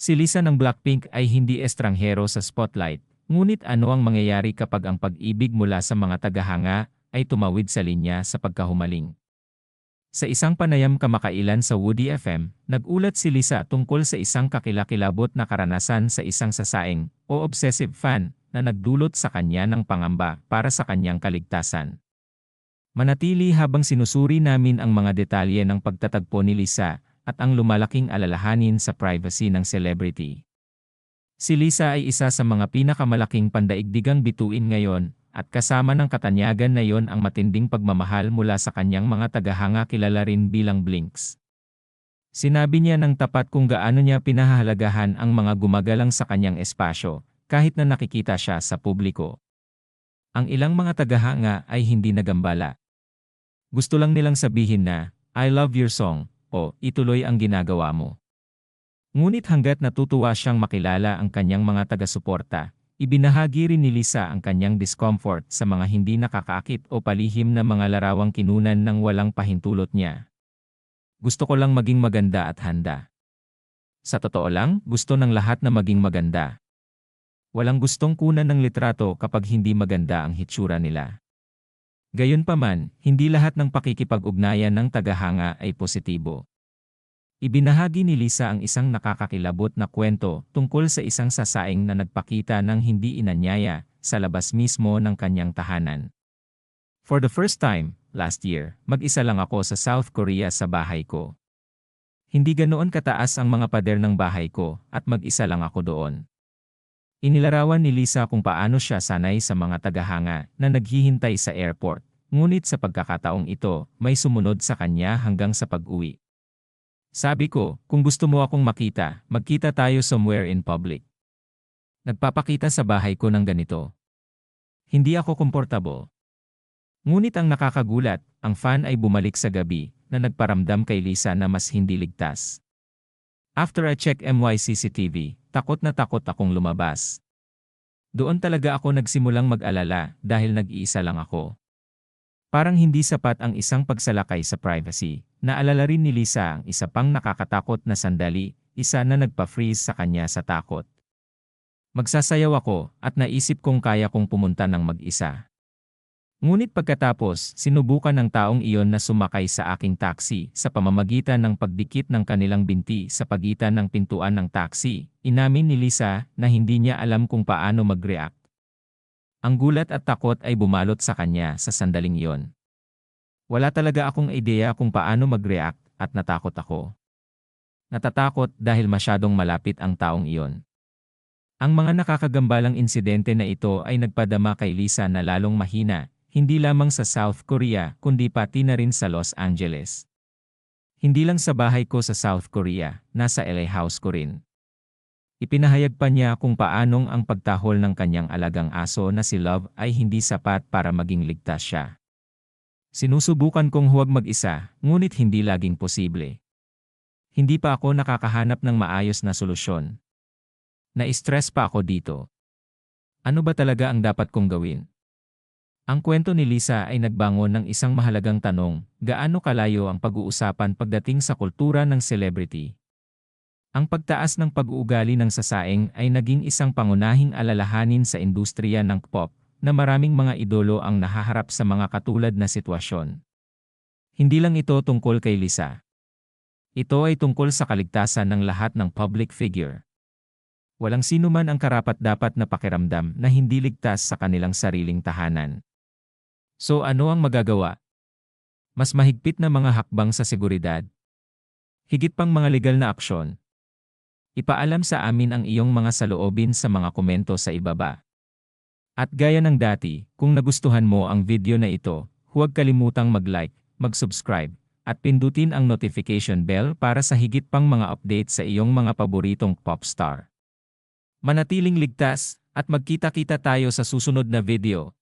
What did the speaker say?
Si Lisa ng Blackpink ay hindi estranghero sa spotlight, ngunit ano ang mangyayari kapag ang pag-ibig mula sa mga tagahanga ay tumawid sa linya sa pagkahumaling? Sa isang panayam kamakailan sa Woody FM, nagulat si Lisa tungkol sa isang kakilakilabot na karanasan sa isang sasaing o obsessive fan na nagdulot sa kanya ng pangamba para sa kanyang kaligtasan. Manatili habang sinusuri namin ang mga detalye ng pagtatagpo ni Lisa at ang lumalaking alalahanin sa privacy ng celebrity. Si Lisa ay isa sa mga pinakamalaking pandaigdigang bituin ngayon at kasama ng katanyagan na yon ang matinding pagmamahal mula sa kanyang mga tagahanga kilala rin bilang Blinks. Sinabi niya ng tapat kung gaano niya pinahahalagahan ang mga gumagalang sa kanyang espasyo, kahit na nakikita siya sa publiko. Ang ilang mga tagahanga ay hindi nagambala. Gusto lang nilang sabihin na, I love your song, o ituloy ang ginagawa mo. Ngunit hanggat natutuwa siyang makilala ang kanyang mga taga-suporta, ibinahagi rin ni Lisa ang kanyang discomfort sa mga hindi nakakaakit o palihim na mga larawang kinunan ng walang pahintulot niya. Gusto ko lang maging maganda at handa. Sa totoo lang, gusto ng lahat na maging maganda. Walang gustong kunan ng litrato kapag hindi maganda ang hitsura nila. Gayunpaman, hindi lahat ng pakikipag-ugnayan ng tagahanga ay positibo. Ibinahagi ni Lisa ang isang nakakakilabot na kwento tungkol sa isang sasaing na nagpakita ng hindi inanyaya sa labas mismo ng kanyang tahanan. For the first time, last year, mag-isa lang ako sa South Korea sa bahay ko. Hindi ganoon kataas ang mga pader ng bahay ko at mag-isa lang ako doon. Inilarawan ni Lisa kung paano siya sanay sa mga tagahanga na naghihintay sa airport, ngunit sa pagkakataong ito, may sumunod sa kanya hanggang sa pag-uwi. Sabi ko, kung gusto mo akong makita, magkita tayo somewhere in public. Nagpapakita sa bahay ko ng ganito. Hindi ako komportable. Ngunit ang nakakagulat, ang fan ay bumalik sa gabi na nagparamdam kay Lisa na mas hindi ligtas. After I check MY CCTV, takot na takot akong lumabas. Doon talaga ako nagsimulang mag-alala dahil nag-iisa lang ako. Parang hindi sapat ang isang pagsalakay sa privacy. Naalala rin ni Lisa ang isa pang nakakatakot na sandali, isa na nagpa-freeze sa kanya sa takot. Magsasayaw ako at naisip kong kaya kong pumunta ng mag-isa. Ngunit pagkatapos, sinubukan ng taong iyon na sumakay sa aking taxi sa pamamagitan ng pagdikit ng kanilang binti sa pagitan ng pintuan ng taxi. Inamin ni Lisa na hindi niya alam kung paano mag-react. Ang gulat at takot ay bumalot sa kanya sa sandaling iyon. Wala talaga akong ideya kung paano mag-react at natakot ako. Natatakot dahil masyadong malapit ang taong iyon. Ang mga nakakagambalang insidente na ito ay nagpadama kay Lisa na lalong mahina, hindi lamang sa South Korea kundi pati na rin sa Los Angeles. Hindi lang sa bahay ko sa South Korea, nasa LA house ko rin. Ipinahayag pa niya kung paanong ang pagtahol ng kanyang alagang aso na si Love ay hindi sapat para maging ligtas siya. Sinusubukan kong huwag mag-isa, ngunit hindi laging posible. Hindi pa ako nakakahanap ng maayos na solusyon. Na-stress pa ako dito. Ano ba talaga ang dapat kong gawin? Ang kwento ni Lisa ay nagbangon ng isang mahalagang tanong, gaano kalayo ang pag-uusapan pagdating sa kultura ng celebrity? Ang pagtaas ng pag-uugali ng sasaeng ay naging isang pangunahing alalahanin sa industriya ng pop, na maraming mga idolo ang nahaharap sa mga katulad na sitwasyon. Hindi lang ito tungkol kay Lisa. Ito ay tungkol sa kaligtasan ng lahat ng public figure. Walang sino man ang karapat-dapat na pakiramdam na hindi ligtas sa kanilang sariling tahanan. So ano ang magagawa? Mas mahigpit na mga hakbang sa seguridad. Higit pang mga legal na aksyon. Ipaalam sa amin ang iyong mga saloobin sa mga komento sa ibaba. At gaya ng dati, kung nagustuhan mo ang video na ito, huwag kalimutang mag-like, mag-subscribe, at pindutin ang notification bell para sa higit pang mga update sa iyong mga paboritong pop star. Manatiling ligtas, at magkita-kita tayo sa susunod na video.